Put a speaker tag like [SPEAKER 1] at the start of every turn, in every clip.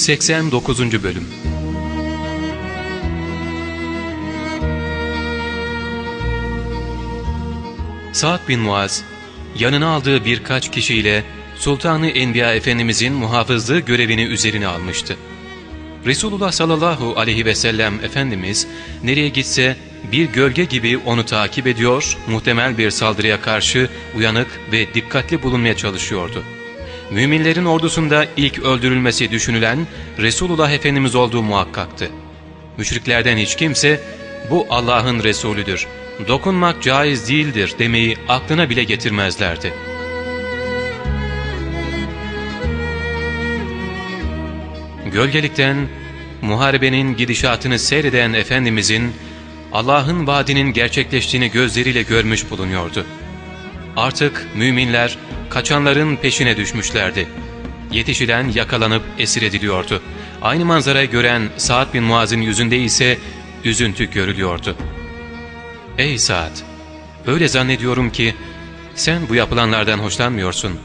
[SPEAKER 1] 89. Bölüm Sa'd bin Muaz, yanına aldığı birkaç kişiyle Sultanı Enbiya Efendimizin muhafızlığı görevini üzerine almıştı. Resulullah sallallahu aleyhi ve sellem Efendimiz nereye gitse bir gölge gibi onu takip ediyor, muhtemel bir saldırıya karşı uyanık ve dikkatli bulunmaya çalışıyordu. Müminlerin ordusunda ilk öldürülmesi düşünülen Resulullah Efendimiz olduğu muhakkaktı. Müşriklerden hiç kimse bu Allah'ın Resulüdür, dokunmak caiz değildir demeyi aklına bile getirmezlerdi. Gölgelikten muharebenin gidişatını seyreden Efendimizin Allah'ın vaadinin gerçekleştiğini gözleriyle görmüş bulunuyordu. Artık müminler kaçanların peşine düşmüşlerdi. Yetişilen yakalanıp esir ediliyordu. Aynı manzarayı gören Sa'd bin Muaz'ın yüzünde ise üzüntü görülüyordu. ''Ey Sa'd, öyle zannediyorum ki sen bu yapılanlardan hoşlanmıyorsun.''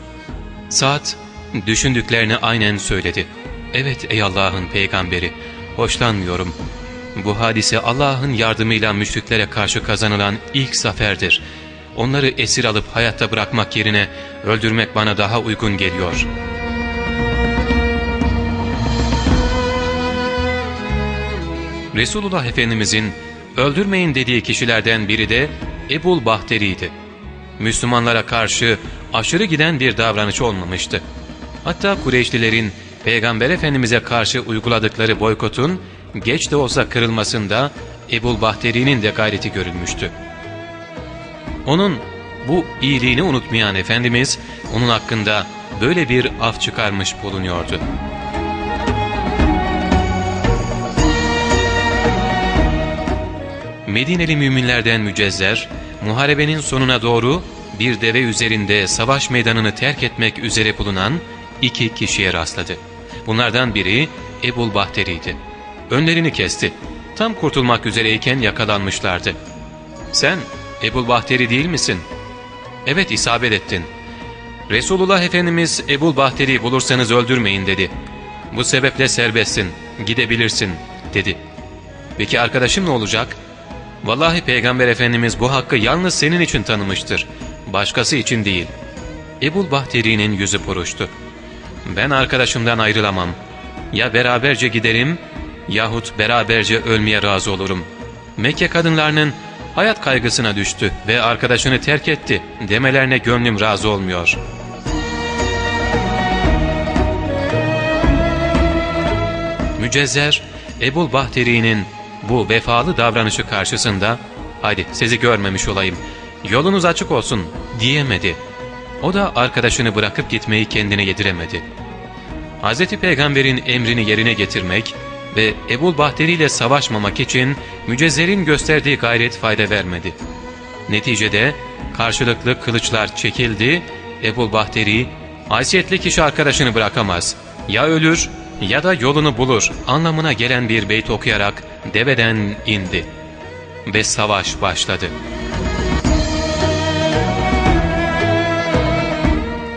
[SPEAKER 1] Sa'd düşündüklerini aynen söyledi. ''Evet ey Allah'ın peygamberi, hoşlanmıyorum. Bu hadise Allah'ın yardımıyla müşriklere karşı kazanılan ilk zaferdir. Onları esir alıp hayatta bırakmak yerine öldürmek bana daha uygun geliyor.'' Resulullah Efendimizin öldürmeyin dediği kişilerden biri de Ebul Bahteri'ydi. Müslümanlara karşı aşırı giden bir davranış olmamıştı. Hatta Kureyşlilerin Peygamber Efendimiz'e karşı uyguladıkları boykotun geç de olsa kırılmasında Ebul Bahteri'nin de gayreti görülmüştü. Onun bu iyiliğini unutmayan Efendimiz onun hakkında böyle bir af çıkarmış bulunuyordu. Medineli müminlerden mücezzer, muharebenin sonuna doğru bir deve üzerinde savaş meydanını terk etmek üzere bulunan iki kişiye rastladı. Bunlardan biri Ebul Bahteri'ydi. Önlerini kesti. Tam kurtulmak üzereyken yakalanmışlardı. ''Sen Ebul Bahteri değil misin?'' ''Evet isabet ettin.'' Resulullah Efendimiz Ebul Bahteri'yi bulursanız öldürmeyin dedi. ''Bu sebeple serbestsin, gidebilirsin.'' dedi. ''Peki arkadaşım ne olacak?'' Vallahi Peygamber Efendimiz bu hakkı yalnız senin için tanımıştır. Başkası için değil. Ebul Bahteri'nin yüzü buruştu. Ben arkadaşımdan ayrılamam. Ya beraberce giderim yahut beraberce ölmeye razı olurum. Mekke kadınlarının hayat kaygısına düştü ve arkadaşını terk etti demelerine gönlüm razı olmuyor. Mücezzer, Ebul Bahteri'nin bu vefalı davranışı karşısında ''Haydi sizi görmemiş olayım, yolunuz açık olsun'' diyemedi. O da arkadaşını bırakıp gitmeyi kendine yediremedi. Hz. Peygamber'in emrini yerine getirmek ve Ebul Bahteri ile savaşmamak için mücezzerin gösterdiği gayret fayda vermedi. Neticede karşılıklı kılıçlar çekildi, Ebul Bahteri, haysiyetli kişi arkadaşını bırakamaz, ya ölür ya da yolunu bulur anlamına gelen bir beyt okuyarak deveden indi ve savaş başladı.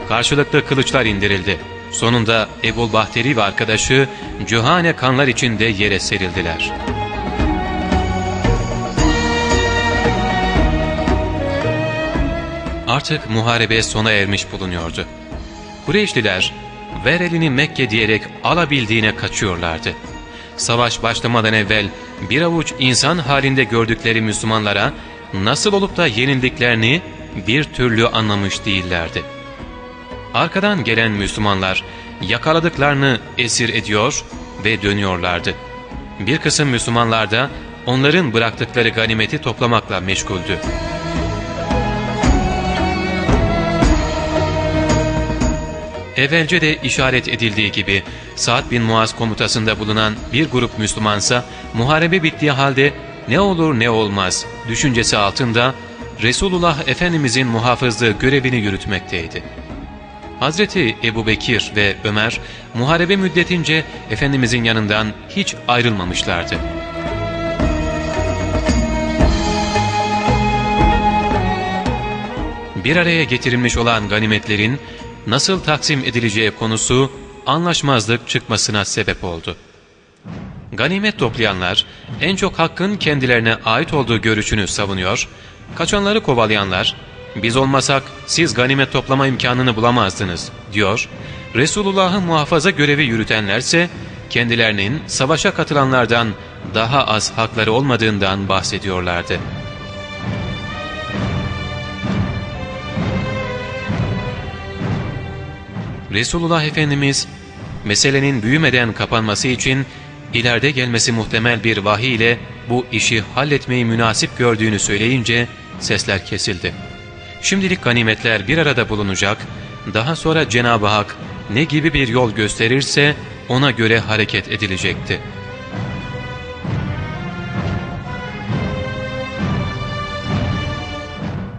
[SPEAKER 1] Karşılıklı kılıçlar indirildi. Sonunda Ebul Bahteri ve arkadaşı Cühane kanlar içinde yere serildiler. Artık muharebe sona ermiş bulunuyordu. Kureyşliler ver elini Mekke diyerek alabildiğine kaçıyorlardı. Savaş başlamadan evvel bir avuç insan halinde gördükleri Müslümanlara nasıl olup da yenildiklerini bir türlü anlamış değillerdi. Arkadan gelen Müslümanlar yakaladıklarını esir ediyor ve dönüyorlardı. Bir kısım Müslümanlar da onların bıraktıkları ganimeti toplamakla meşguldü. Evvelce de işaret edildiği gibi Sa'd bin Muaz komutasında bulunan bir grup Müslümansa muharebe bittiği halde ne olur ne olmaz düşüncesi altında Resulullah Efendimizin muhafızlığı görevini yürütmekteydi. Hazreti Ebu Bekir ve Ömer muharebe müddetince Efendimizin yanından hiç ayrılmamışlardı. Bir araya getirilmiş olan ganimetlerin nasıl taksim edileceği konusu anlaşmazlık çıkmasına sebep oldu. Ganimet toplayanlar en çok hakkın kendilerine ait olduğu görüşünü savunuyor, kaçanları kovalayanlar biz olmasak siz ganimet toplama imkanını bulamazdınız diyor, Resulullah'ı muhafaza görevi yürütenlerse kendilerinin savaşa katılanlardan daha az hakları olmadığından bahsediyorlardı. Resulullah Efendimiz meselenin büyümeden kapanması için ileride gelmesi muhtemel bir vahiy ile bu işi halletmeyi münasip gördüğünü söyleyince sesler kesildi. Şimdilik ganimetler bir arada bulunacak, daha sonra Cenab-ı Hak ne gibi bir yol gösterirse ona göre hareket edilecekti.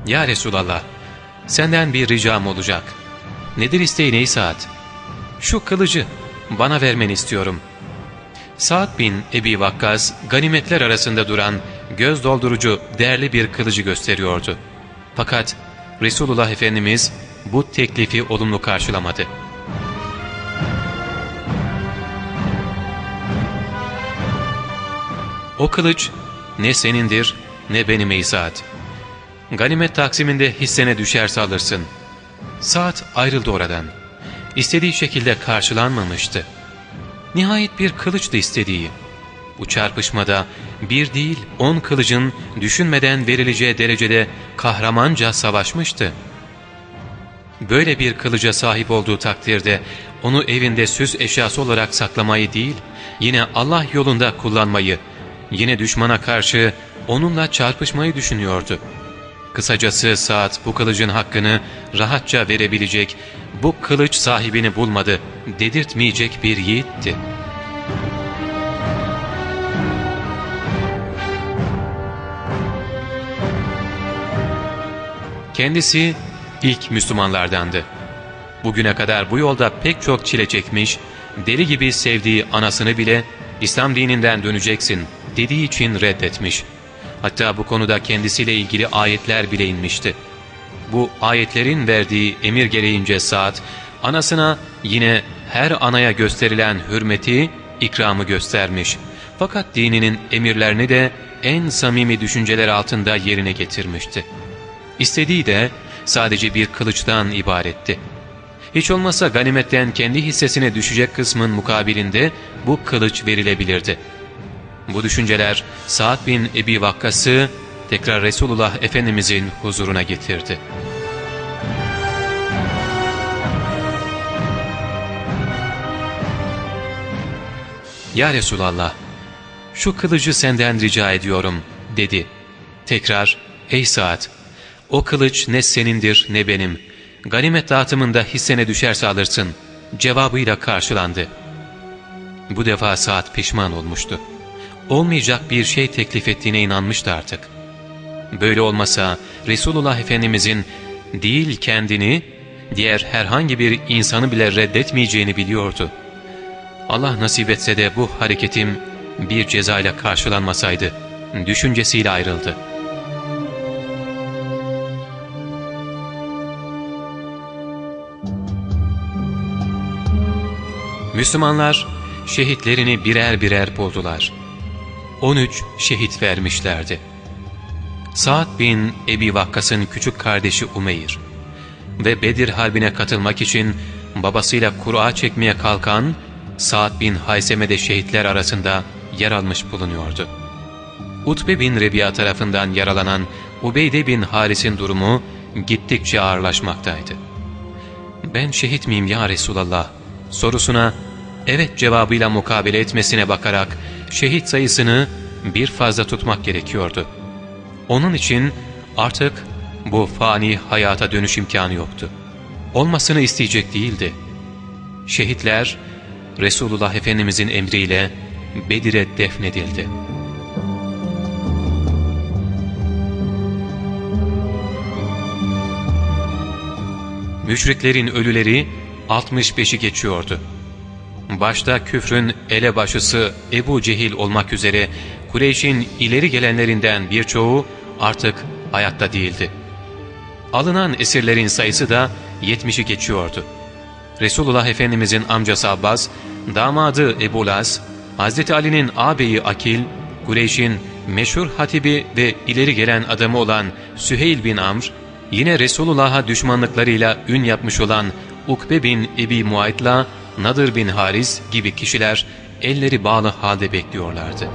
[SPEAKER 1] Ya Resulallah, senden bir ricam olacak. Nedir isteğin ey Sa'd? Şu kılıcı bana vermeni istiyorum. Sa'd bin Ebi Vakkas ganimetler arasında duran göz doldurucu değerli bir kılıcı gösteriyordu. Fakat Resulullah Efendimiz bu teklifi olumlu karşılamadı. O kılıç ne senindir ne benim ey Sa'd. Ganimet taksiminde hissene düşerse alırsın. Sa'd ayrıldı oradan. İstediği şekilde karşılanmamıştı. Nihayet bir kılıçtı istediği. Bu çarpışmada bir değil on kılıcın düşünmeden verileceği derecede kahramanca savaşmıştı. Böyle bir kılıca sahip olduğu takdirde onu evinde süs eşyası olarak saklamayı değil, yine Allah yolunda kullanmayı, yine düşmana karşı onunla çarpışmayı düşünüyordu. Kısacası saat bu kılıcın hakkını rahatça verebilecek, bu kılıç sahibini bulmadı, dedirtmeyecek bir yiğitti. Kendisi ilk Müslümanlardandı. Bugüne kadar bu yolda pek çok çile çekmiş, deli gibi sevdiği anasını bile İslam dininden döneceksin dediği için reddetmiş. Hatta bu konuda kendisiyle ilgili ayetler bile inmişti. Bu ayetlerin verdiği emir gereğince saat, anasına yine her anaya gösterilen hürmeti, ikramı göstermiş. Fakat dininin emirlerini de en samimi düşünceler altında yerine getirmişti. İstediği de sadece bir kılıçtan ibaretti. Hiç olmazsa ganimetten kendi hissesine düşecek kısmın mukabilinde bu kılıç verilebilirdi. Bu düşünceler Sa'd bin Ebi Vakkas'ı tekrar Resulullah Efendimizin huzuruna getirdi. ''Ya Resulallah, şu kılıcı senden rica ediyorum.'' dedi. Tekrar, ''Ey Sa'd, o kılıç ne senindir ne benim. Ganimet dağıtımında hissene düşerse alırsın.'' cevabıyla karşılandı. Bu defa Sa'd pişman olmuştu. Olmayacak bir şey teklif ettiğine inanmıştı artık. Böyle olmasa Resulullah Efendimizin değil kendini, diğer herhangi bir insanı bile reddetmeyeceğini biliyordu. Allah nasip etse de bu hareketim bir cezayla karşılanmasaydı, düşüncesiyle ayrıldı. Müslümanlar şehitlerini birer birer buldular. 13 şehit vermişlerdi. Sa'd bin Ebi Vakkas'ın küçük kardeşi Umeyr ve Bedir Harbi'ne katılmak için babasıyla Kur'a çekmeye kalkan Sa'd bin Hayseme de şehitler arasında yer almış bulunuyordu. Utbe bin Rebiya tarafından yaralanan Ubeyde bin Haris'in durumu gittikçe ağırlaşmaktaydı. ''Ben şehit miyim ya Resulallah?'' sorusuna evet cevabıyla mukabele etmesine bakarak şehit sayısını bir fazla tutmak gerekiyordu. Onun için artık bu fani hayata dönüş imkanı yoktu. Olmasını isteyecek değildi. Şehitler Resulullah Efendimizin emriyle Bedir'e defnedildi. Müşriklerin ölüleri 65'i geçiyordu. Başta küfrün elebaşısı Ebu Cehil olmak üzere Kureyş'in ileri gelenlerinden birçoğu artık hayatta değildi. Alınan esirlerin sayısı da 70'i geçiyordu. Resulullah Efendimizin amcası Abbas, damadı Ebu Las, Hz. Ali'nin ağabeyi Akil, Kureyş'in meşhur hatibi ve ileri gelen adamı olan Süheyl bin Amr, yine Resulullah'a düşmanlıklarıyla ün yapmış olan Ukbe bin Ebi Muayt'la Nadır bin Haris gibi kişiler elleri bağlı halde bekliyorlardı.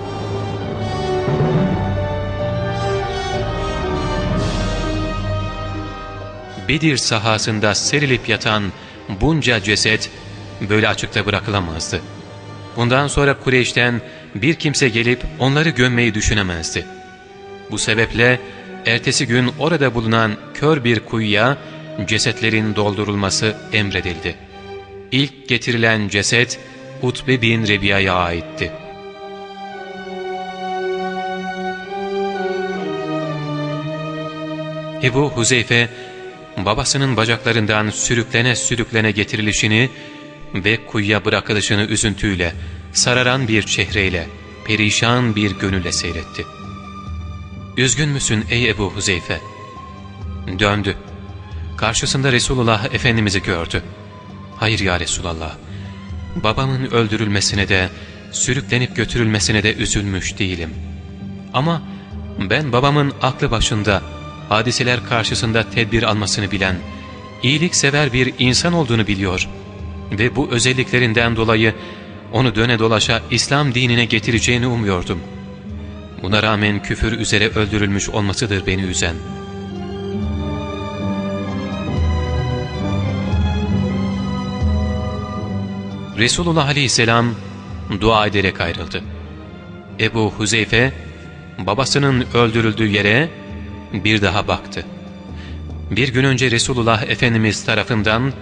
[SPEAKER 1] Bedir sahasında serilip yatan bunca ceset böyle açıkta bırakılamazdı. Bundan sonra Kureyş'ten bir kimse gelip onları gömmeyi düşünemezdi. Bu sebeple ertesi gün orada bulunan kör bir kuyuya cesetlerin doldurulması emredildi. İlk getirilen ceset Utbe bin Rebiya'ya aitti. Ebu Huzeyfe, babasının bacaklarından sürüklene sürüklene getirilişini ve kuyuya bırakılışını üzüntüyle, sararan bir çehreyle, perişan bir gönülle seyretti. ''Üzgün müsün ey Ebu Huzeyfe?'' Döndü. Karşısında Resulullah Efendimiz'i gördü. ''Hayır ya Resulallah, babamın öldürülmesine de, sürüklenip götürülmesine de üzülmüş değilim. Ama ben babamın aklı başında, hadiseler karşısında tedbir almasını bilen, iyiliksever bir insan olduğunu biliyor ve bu özelliklerinden dolayı onu döne dolaşa İslam dinine getireceğini umuyordum. Buna rağmen küfür üzere öldürülmüş olmasıdır beni üzen. Resulullah Aleyhisselam dua ederek ayrıldı. Ebu Huzeyfe babasının öldürüldüğü yere bir daha baktı. Bir gün önce Resulullah Efendimiz tarafından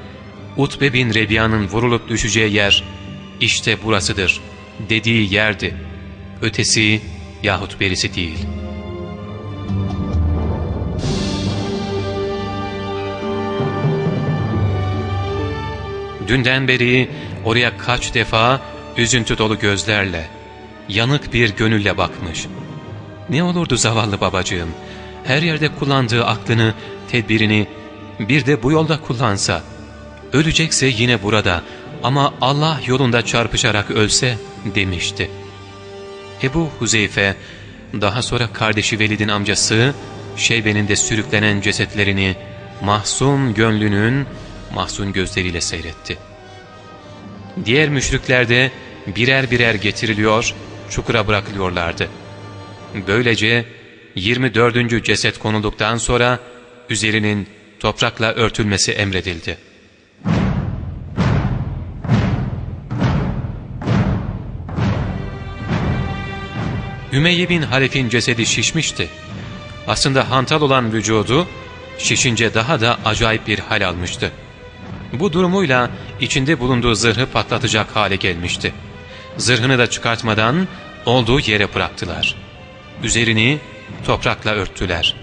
[SPEAKER 1] Utbe bin Rebiya'nın vurulup düşeceği yer işte burasıdır dediği yerdi. Ötesi yahut berisi değil. Dünden beri oraya kaç defa üzüntü dolu gözlerle, yanık bir gönülle bakmış. Ne olurdu zavallı babacığım, her yerde kullandığı aklını, tedbirini bir de bu yolda kullansa, ölecekse yine burada ama Allah yolunda çarpışarak ölse demişti. Ebu Huzeyfe daha sonra kardeşi Velid'in amcası Şeybe'nin de sürüklenen cesetlerini mahzun gönlünün mahzun gözleriyle seyretti. Diğer müşrikler de birer birer getiriliyor, çukura bırakılıyorlardı. Böylece 24. ceset konulduktan sonra üzerinin toprakla örtülmesi emredildi. Ümeyye bin Halef'in cesedi şişmişti. Aslında hantal olan vücudu şişince daha da acayip bir hal almıştı. Bu durumuyla içinde bulunduğu zırhı patlatacak hale gelmişti. Zırhını da çıkartmadan olduğu yere bıraktılar. Üzerini toprakla örttüler.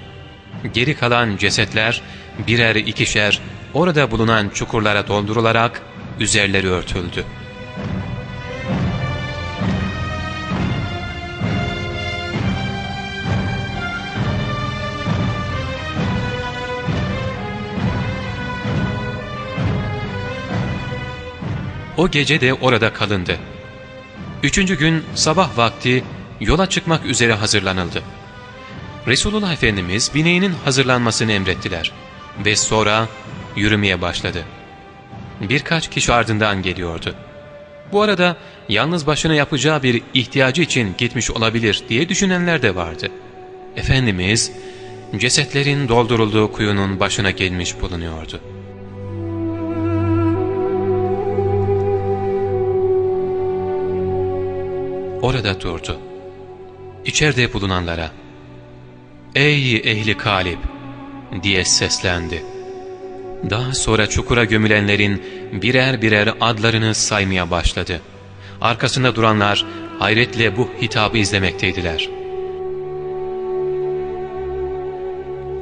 [SPEAKER 1] Geri kalan cesetler birer ikişer orada bulunan çukurlara doldurularak üzerleri örtüldü. O gece de orada kalındı. Üçüncü gün sabah vakti yola çıkmak üzere hazırlanıldı. Resulullah Efendimiz bineğinin hazırlanmasını emrettiler ve sonra yürümeye başladı. Birkaç kişi ardından geliyordu. Bu arada yalnız başına yapacağı bir ihtiyacı için gitmiş olabilir diye düşünenler de vardı. Efendimiz cesetlerin doldurulduğu kuyunun başına gelmiş bulunuyordu. Orada durdu. İçeride bulunanlara ''Ey ehli kalip!'' diye seslendi. Daha sonra çukura gömülenlerin birer birer adlarını saymaya başladı. Arkasında duranlar hayretle bu hitabı izlemekteydiler.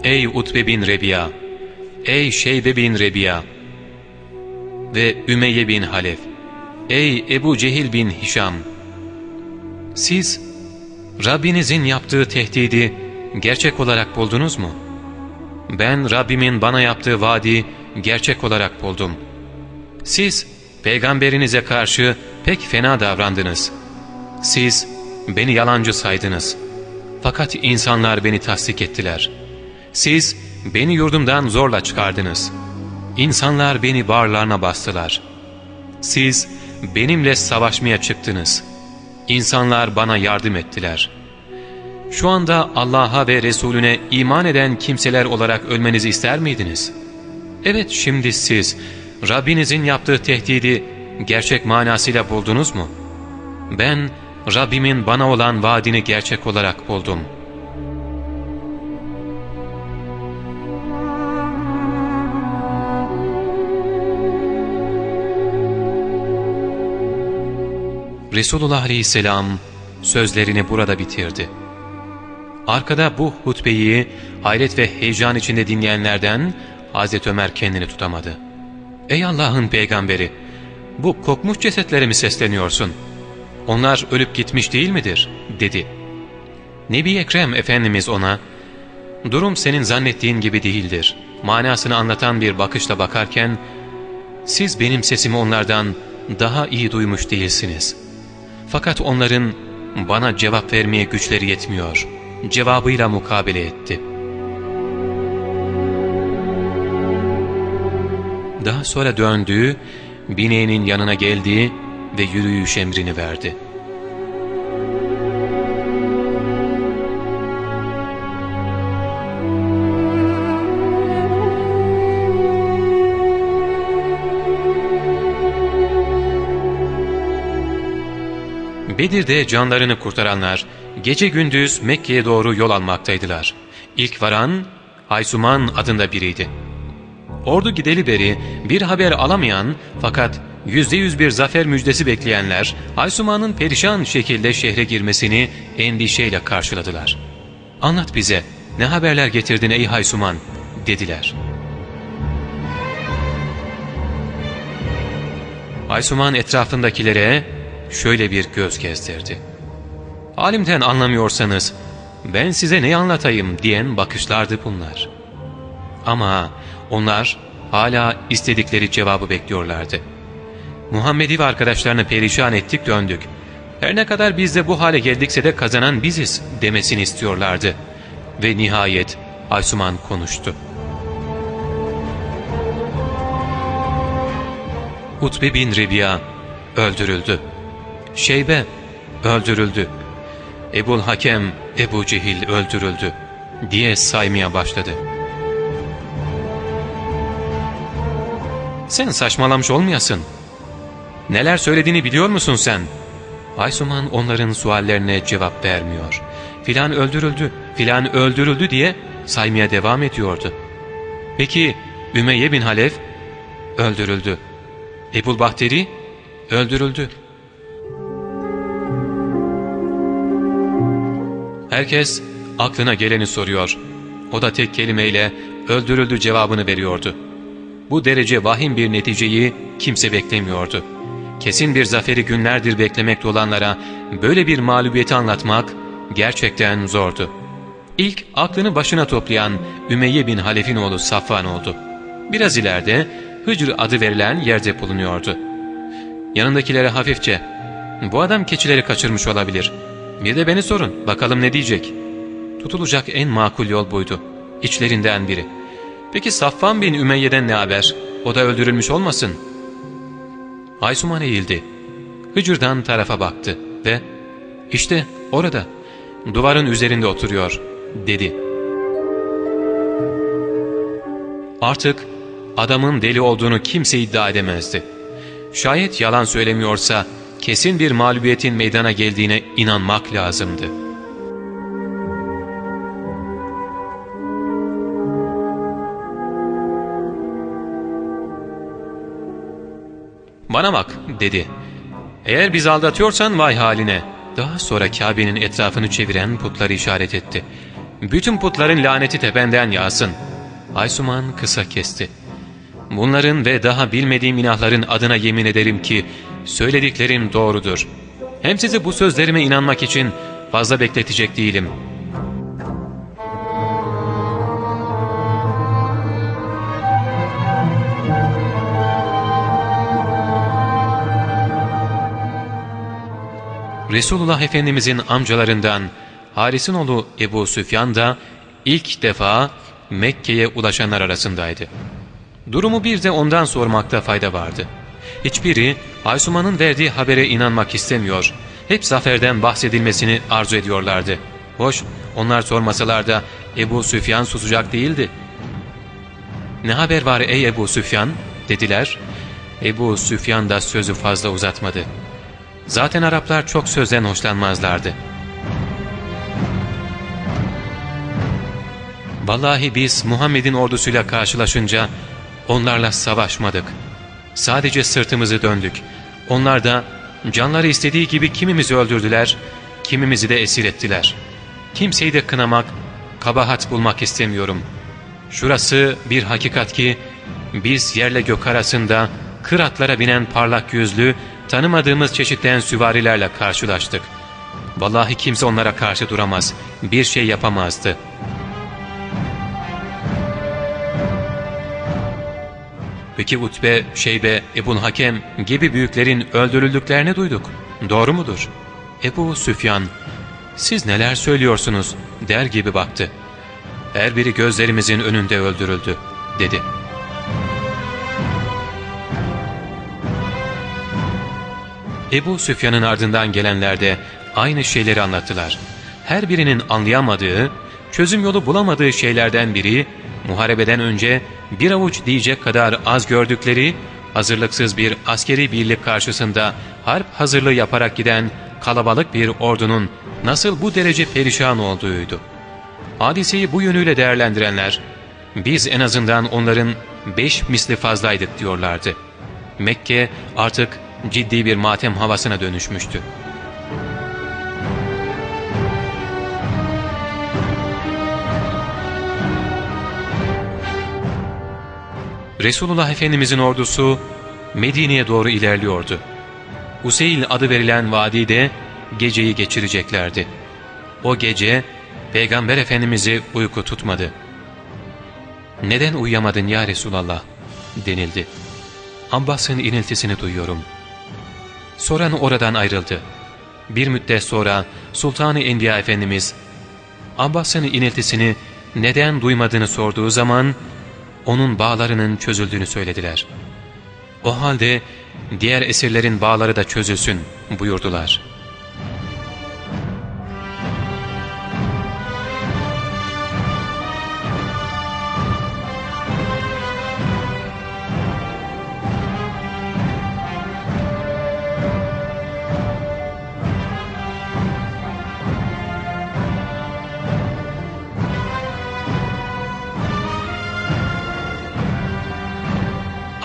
[SPEAKER 1] Ey Utbe bin Rebiya! Ey Şeybe bin Rebiya! Ve Ümeyye bin Halef! Ey Ebu Cehil bin Hişam! Siz Rabbinizin yaptığı tehdidi gerçek olarak buldunuz mu? Ben Rabbimin bana yaptığı vaadi gerçek olarak buldum. Siz peygamberinize karşı pek fena davrandınız. Siz beni yalancı saydınız. Fakat insanlar beni tasdik ettiler. Siz beni yurdumdan zorla çıkardınız. İnsanlar beni bağırlarına bastılar. Siz benimle savaşmaya çıktınız. İnsanlar bana yardım ettiler. Şu anda Allah'a ve Resulüne iman eden kimseler olarak ölmenizi ister miydiniz? Evet şimdi siz Rabbinizin yaptığı tehdidi gerçek manasıyla buldunuz mu? Ben Rabbimin bana olan vaadini gerçek olarak buldum. Resulullah Aleyhisselam sözlerini burada bitirdi. Arkada bu hutbeyi hayret ve heyecan içinde dinleyenlerden Hazreti Ömer kendini tutamadı. ''Ey Allah'ın peygamberi, bu kokmuş cesetlere mi sesleniyorsun? Onlar ölüp gitmiş değil midir?'' dedi. Nebi Ekrem Efendimiz ona, ''Durum senin zannettiğin gibi değildir.'' manasını anlatan bir bakışla bakarken, ''Siz benim sesimi onlardan daha iyi duymuş değilsiniz. Fakat onların bana cevap vermeye güçleri yetmiyor.'' cevabıyla mukabele etti. Daha sonra döndüğü, bineğinin yanına geldi ve yürüyüş emrini verdi. Bedir'de canlarını kurtaranlar gece gündüz Mekke'ye doğru yol almaktaydılar. İlk varan Haysuman adında biriydi. Ordu gideli beri bir haber alamayan fakat yüzde yüz bir zafer müjdesi bekleyenler Haysuman'ın perişan şekilde şehre girmesini endişeyle karşıladılar. ''Anlat bize ne haberler getirdin ey Haysuman?'' dediler. Haysuman etrafındakilere şöyle bir göz gezdirdi. Halimden anlamıyorsanız ben size ne anlatayım diyen bakışlardı bunlar. Ama onlar hala istedikleri cevabı bekliyorlardı. Muhammed'i ve arkadaşlarını perişan ettik döndük. Her ne kadar biz de bu hale geldikse de kazanan biziz demesini istiyorlardı. Ve nihayet Aysuman konuştu. Utbe bin Rebiya öldürüldü. Şeybe öldürüldü. Ebul Hakem, Ebu Cehil öldürüldü diye saymaya başladı. Sen saçmalamış olmayasın. Neler söylediğini biliyor musun sen? Aysuman onların suallerine cevap vermiyor. Filan öldürüldü, filan öldürüldü diye saymaya devam ediyordu. Peki Ümeyye bin Halef öldürüldü. Ebul Bahteri öldürüldü. Herkes aklına geleni soruyor. O da tek kelimeyle öldürüldü cevabını veriyordu. Bu derece vahim bir neticeyi kimse beklemiyordu. Kesin bir zaferi günlerdir beklemekte olanlara böyle bir mağlubiyeti anlatmak gerçekten zordu. İlk aklını başına toplayan Ümeyye bin Halef'in oğlu Safvan oldu. Biraz ileride Hıcr adı verilen yerde bulunuyordu. Yanındakilere hafifçe ''Bu adam keçileri kaçırmış olabilir. Bir de beni sorun, bakalım ne diyecek. Tutulacak en makul yol buydu. İçlerinden biri. Peki Safvan bin Ümeyye'den ne haber? O da öldürülmüş olmasın? Aysuman eğildi. Hıcır'dan tarafa baktı ve işte orada, duvarın üzerinde oturuyor, dedi. Artık adamın deli olduğunu kimse iddia edemezdi. Şayet yalan söylemiyorsa, kesin bir mağlubiyetin meydana geldiğine inanmak lazımdı. ''Bana bak'' dedi. ''Eğer bizi aldatıyorsan vay haline.'' Daha sonra Kabe'nin etrafını çeviren putları işaret etti. ''Bütün putların laneti tependen yağsın.'' Aysuman kısa kesti. ''Bunların ve daha bilmediğim inahların adına yemin ederim ki söylediklerim doğrudur. Hem sizi bu sözlerime inanmak için fazla bekletecek değilim. Resulullah Efendimizin amcalarından Haris'in oğlu Ebu Süfyan da ilk defa Mekke'ye ulaşanlar arasındaydı. Durumu bir de ondan sormakta fayda vardı.'' Hiçbiri Aysuman'ın verdiği habere inanmak istemiyor. Hep zaferden bahsedilmesini arzu ediyorlardı. Hoş, onlar sormasalar da Ebu Süfyan susacak değildi. ''Ne haber var ey Ebu Süfyan?'' dediler. Ebu Süfyan da sözü fazla uzatmadı. Zaten Araplar çok sözden hoşlanmazlardı. Vallahi biz Muhammed'in ordusuyla karşılaşınca onlarla savaşmadık. Sadece sırtımızı döndük. Onlar da canları istediği gibi kimimizi öldürdüler, kimimizi de esir ettiler. Kimseyi de kınamak, kabahat bulmak istemiyorum. Şurası bir hakikat ki biz yerle gök arasında kıratlara binen parlak yüzlü, tanımadığımız çeşitten süvarilerle karşılaştık. Vallahi kimse onlara karşı duramaz, bir şey yapamazdı.'' Peki Utbe, Şeybe, Ebu Hakem gibi büyüklerin öldürüldüklerini duyduk. Doğru mudur? Ebu Süfyan, siz neler söylüyorsunuz der gibi baktı. Her biri gözlerimizin önünde öldürüldü dedi. Ebu Süfyan'ın ardından gelenler de aynı şeyleri anlattılar. Her birinin anlayamadığı, çözüm yolu bulamadığı şeylerden biri, muharebeden önce bir avuç diyecek kadar az gördükleri, hazırlıksız bir askeri birlik karşısında harp hazırlığı yaparak giden kalabalık bir ordunun nasıl bu derece perişan olduğuydu. Hadiseyi bu yönüyle değerlendirenler, biz en azından onların beş misli fazlaydık diyorlardı. Mekke artık ciddi bir matem havasına dönüşmüştü. Resulullah Efendimizin ordusu Medine'ye doğru ilerliyordu. Useyl adı verilen vadide geceyi geçireceklerdi. O gece Peygamber Efendimiz'i uyku tutmadı. ''Neden uyuyamadın ya Resulallah?'' denildi. Abbas'ın iniltisini duyuyorum. Soran oradan ayrıldı. Bir müddet sonra Sultan-ı Enbiya Efendimiz Abbas'ın iniltisini neden duymadığını sorduğu zaman onun bağlarının çözüldüğünü söylediler. O halde diğer esirlerin bağları da çözülsün buyurdular.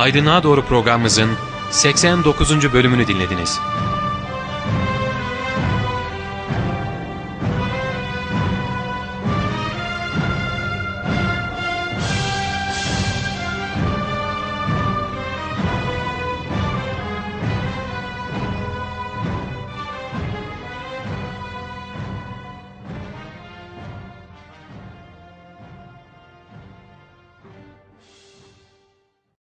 [SPEAKER 1] Aydınlığa Doğru programımızın 89. bölümünü dinlediniz.